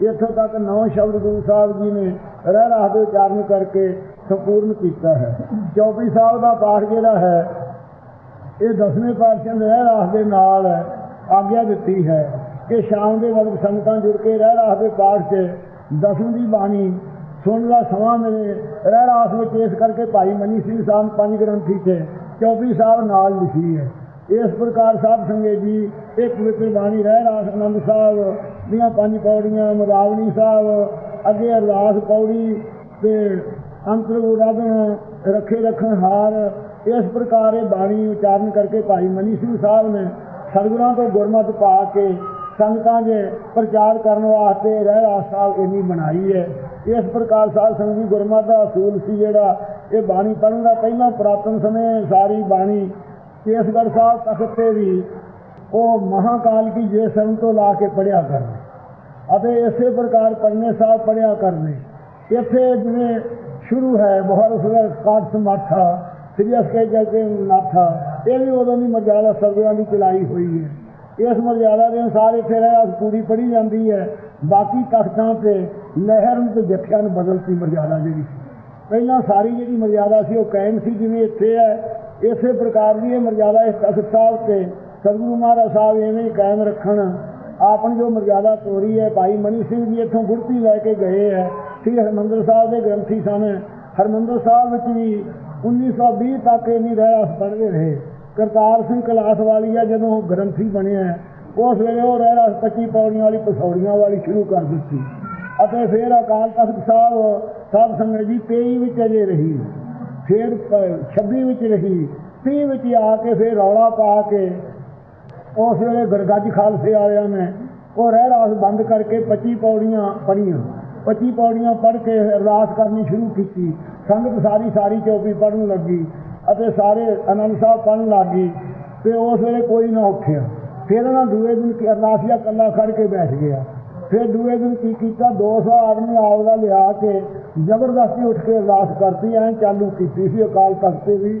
ਇੱਥੋਂ ਤੱਕ ਨੌ ਸ਼ਬਦ ਗੁਰੂ ਸਾਹਿਬ ਜੀ ਨੇ ਰਹਿ ਰਾਹ ਦੇ ਉਚਾਰਨ ਕਰਕੇ ਸੰਪੂਰਨ ਕੀਤਾ ਹੈ। ਚੌਪੀ ਸਾਹਿਬ ਦਾ ਪਾਠ ਜਿਹੜਾ ਹੈ, ਇਹ ਦਸਵੇਂ ਪਾਤਸ਼ਾਹ ਨੇ ਰਹਿ ਰਾਸ ਦੇ ਨਾਲ ਆਗਿਆ ਦਿੱਤੀ ਹੈ ਕਿ ਸ਼ਾਮ ਦੇ ਵਕਤ ਸੰਗਤਾਂ ਜੁੜ ਕੇ ਰਹਿ ਰਾਹ ਦੇ ਪਾਠ 'ਚ ਦਸਵੀਂ ਦੀ ਬਾਣੀ ਸੁਣਨ ਦਾ ਸਮਾਂ ਮਿਲੇ। ਰਹਿ ਰਾਸ ਵਿੱਚ ਇਸ ਕਰਕੇ ਭਾਈ ਮਨੀ ਸਿੰਘ ਸਾਹਿਬ ਪੰਜ ਗ੍ਰੰਥੀ 'ਚ ਚੌਪੀ ਸਾਹਿਬ ਨਾਲ ਲਿਖੀ ਹੈ। ਇਸ ਪ੍ਰਕਾਰ ਸਾਹਿਬ ਸੰਗਤ ਜੀ ਇਹ ਪਵਿੱਤਰ ਬਾਣੀ ਰਹਿ ਰਾਸ ਆਨੰਦ ਸਾਹਿਬ ਦੀਆਂ ਪੰਜ ਪੌੜੀਆਂ ਮਰਾਵਣੀ ਸਾਹਿਬ, ਅੱਗੇ ਅਰਦਾਸ ਪੌੜੀ ਤੇ ਅੰਤਰ ਉਰਾਦਨ ਰੱਖੇ ਰੱਖਣ ਹਾਰ, ਇਸ ਪ੍ਰਕਾਰ ਇਹ ਬਾਣੀ ਉਚਾਰਨ ਕਰਕੇ ਭਾਈ ਮਨੀ ਸਿੰਘ ਸਾਹਿਬ ਨੇ ਸਤਿਗੁਰਾਂ ਤੋਂ ਗੁਰਮਤਿ ਪਾ ਕੇ ਸੰਗਤਾਂ ਦੇ ਪ੍ਰਚਾਰ ਕਰਨ ਵਾਸਤੇ ਰਹਿ ਰਾਸ ਇੰਨੀ ਬਣਾਈ ਹੈ। ਇਸ ਪ੍ਰਕਾਰ ਸਾਧ ਸੰਗਤ ਜੀ ਗੁਰਮਤਿ ਦਾ ਅਸੂਲ ਸੀ ਜਿਹੜਾ ਇਹ ਬਾਣੀ ਪੜ੍ਹਨ ਦਾ ਪਹਿਲਾਂ ਪੁਰਾਤਨ ਸਮੇਂ ਸਾਰੀ ਬਾਣੀ ਕੇਸਗੜ੍ਹ ਸਾਹਿਬ ਤਖਤ ਤੇ ਵੀ ਉਹ ਮਹਾਕਾਲ ਕੀ ਜੇ ਸਰਨ ਤੋਂ ਲਾ ਕੇ ਪੜਿਆ ਕਰਦੇ। ਅਤੇ ਇਸੇ ਪ੍ਰਕਾਰ ਪੜਨੇ ਸਾਹਿਬ ਪੜਿਆ ਕਰਨੇ ਇੱਥੇ ਜਿਵੇਂ ਸ਼ੁਰੂ ਹੈ ਬਹੁਤ ਸੁਰ ਕਾਟ ਸਮਾਠਾ ਸ੍ਰੀ ਅਸਕੇ ਜਗੇ ਨਾਥਾ ਇਹ ਵੀ ਉਦੋਂ ਦੀ ਮਰਜ਼ਾਦਾ ਸਰਦਿਆਂ ਦੀ ਚਲਾਈ ਹੋਈ ਹੈ ਇਸ ਮਰਜ਼ਾਦਾ ਦੇ ਅਨੁਸਾਰ ਇੱਥੇ ਰਹਿ ਪੂਰੀ ਪੜੀ ਜਾਂਦੀ ਹੈ ਬਾਕੀ ਤਖਤਾਂ ਤੇ ਲਹਿਰ ਨੂੰ ਤੇ ਜੱਥਿਆਂ ਨੂੰ ਬਦਲਤੀ ਮਰਜ਼ਾਦਾ ਜਿਹੜੀ ਸੀ ਪਹਿਲਾਂ ਸਾਰੀ ਜਿਹੜੀ ਮਰਜ਼ਾਦਾ ਸੀ ਉਹ ਕਾਇਮ ਸੀ ਜਿਵੇਂ ਇੱਥੇ ਹੈ ਇਸੇ ਪ੍ਰਕਾਰ ਦੀ ਇਹ ਮਰਜ਼ਾਦਾ ਇਸ ਤਖਤ ਸਾਹਿਬ ਤੇ ਸਤਿਗੁਰੂ ਮਹਾਰਾਜ ਸਾਹਿਬ ਐਵੇਂ ਹੀ ਕਾਇਮ ਰੱਖਣ ਆਪਣੀ ਜੋ ਮਰਜ਼ਾਦਾ ਤੋਰੀ ਹੈ, ਭਾਈ ਮਨੀ ਸਿੰਘ ਜੀ ਇੱਥੋਂ ਗੁਰਤੀ ਲੈ ਕੇ ਗਏ ਹੈ, ਸ੍ਰੀ ਹਰਮੰਦਰ ਸਾਹਿਬ ਦੇ ਗ੍ਰੰਥੀ ਸਨ। ਹਰਮੰਦਰ ਸਾਹਿਬ ਵਿੱਚ ਵੀ 1920 ਤੱਕ ਇੰਨੀ ਰਹਿ ਪੜ੍ਹਦੇ ਰਹੇ। ਕਰਤਾਰ ਸਿੰਘ ਕਲਾਸ ਵਾਲੀ ਵਾਲੀਆ ਜਦੋਂ ਗ੍ਰੰਥੀ ਬਣਿਆ, ਉਸ ਵੇਲੇ ਉਹ ਰਹਿ ਰਸ 25 ਪੌੜੀਆਂ ਵਾਲੀ ਪਸੌੜੀਆਂ ਵਾਲੀ ਸ਼ੁਰੂ ਕਰ ਦਿੱਤੀ। ਅਤੇ ਫਿਰ ਅਕਾਲ ਤਖਤ ਸਾਹਿਬ ਸਾਹਿਬ ਸੰਗਤ ਜੀ 23 ਵਿੱਚ ਅਜੇ ਰਹੀ, ਫਿਰ 26 ਵਿੱਚ ਰਹੀ 30 ਵਿੱਚ ਆ ਕੇ ਫਿਰ ਰੌਲਾ ਪਾ ਕੇ ਉਸ ਵੇਲੇ ਗਰਗੱਜ ਖਾਲਸੇ ਵਾਲਿਆਂ ਨੇ ਉਹ ਰਹਿ ਰਾਸ ਬੰਦ ਕਰਕੇ 25 ਪੌੜੀਆਂ ਪੜੀਆਂ 25 ਪੌੜੀਆਂ ਪੜ੍ਹ ਕੇ ਅਰਦਾਸ ਕਰਨੀ ਸ਼ੁਰੂ ਕੀਤੀ। ਸੰਗਤ ਸਾਰੀ ਸਾਰੀ ਚੌਪੀ ਪੜਨ ਲੱਗੀ ਅਤੇ ਸਾਰੇ ਆਨੰਦ ਸਾਹਿਬ ਪੜਨ ਲੱਗੀ ਤੇ ਉਸ ਵੇਲੇ ਕੋਈ ਨਾ ਉੱਠਿਆ। ਫਿਰ ਉਹਨਾਂ ਦੂਏ ਦਿਨ ਕੀ ਅਰਦਾਸੀਆ ਕੱਲਾ ਖੜ ਕੇ ਬੈਠ ਗਿਆ। ਫਿਰ ਦੂਏ ਦਿਨ ਕੀ ਕੀਤਾ? 200 ਆਦਮੀ ਆਵਦਾ ਲਿਆ ਕੇ ਜ਼ਬਰਦਸਤੀ ਉੱਠ ਕੇ ਅਰਦਾਸ ਕਰਤੀ। ਐਂ ਚਾਲੂ ਕੀਤੀ ਸੀ ਅਕਾਲ ਤਖਤ ਤੇ ਵੀ।